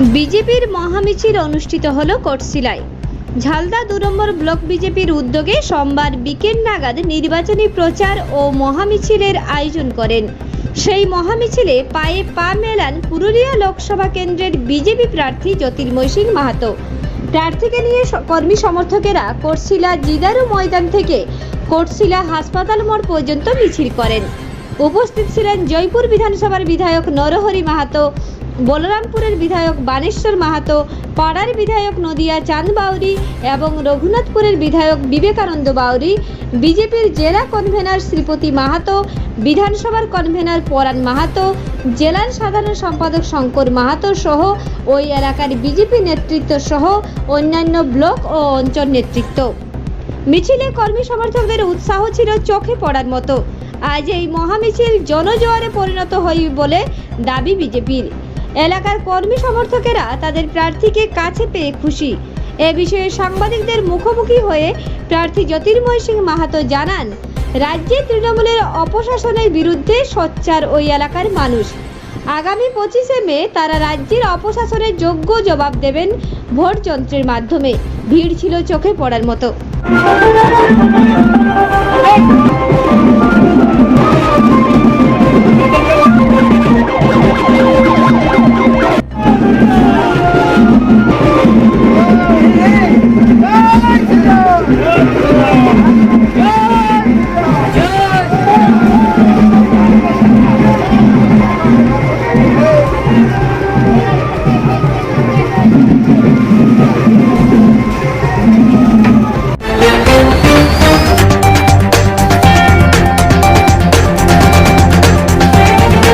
বিজেপির মহামিছিল অনুষ্ঠিত হল কোটশিলায়। ঝালদা দু নম্বর ব্লক বিজেপির উদ্যোগে সোমবার বিকেল নাগাদ নির্বাচনী প্রচার ও মহামিছিলের আয়োজন করেন। সেই মহামিছিলে পায়ে পা মেলান পুরুলিয়া লোকসভা কেন্দ্রের বিজেপি প্রার্থী জ্যোতির্ময় সিং মাহাতো। প্রার্থীকে নিয়ে কর্মী সমর্থকেরা কোটশিলা জিদারু ময়দান থেকে কোটশিলা হাসপাতাল মোড় পর্যন্ত মিছিল করেন। উপস্থিত ছিলেন জয়পুর বিধানসভার বিধায়ক নরহরি মাহাতো বলরামপুরের বিধায়ক বানেশ্বর মাহাতো, পাড়ার বিধায়ক নদিয়া চাঁদ বাউরি এবং রঘুনাথপুরের বিধায়ক বিবেকানন্দ বাউরি, বিজেপির জেলা কনভেনার শ্রীপতি মাহাতো, বিধানসভার কনভেনার পরাণ মাহাতো, জেলার সাধারণ সম্পাদক শঙ্কর মাহাতো সহ ওই এলাকার বিজেপি নেতৃত্ব সহ অন্যান্য ব্লক ও অঞ্চল নেতৃত্ব। মিছিলে কর্মী সমর্থকদের উৎসাহ ছিল চোখে পড়ার মতো। আজ এই মহামিছিল জনজোয়ারে পরিণত হই বলে দাবি বিজেপির। এলাকার কর্মী সমর্থকেরা তাদের প্রার্থীকে কাছে পেয়ে খুশি। এ বিষয়ে সাংবাদিকদের মুখোমুখি হয়ে প্রার্থী জ্যোতির্ময় সিং মাহাতো জানান, রাজ্যে তৃণমূলের অপশাসনের বিরুদ্ধে সোচ্চার ওই এলাকার মানুষ। আগামী পঁচিশে মে তারা রাজ্যের অপশাসনের যোগ্য জবাব দেবেন ভোট যন্ত্রের মাধ্যমে। ভিড় ছিল চোখে পড়ার মতো। Yeah.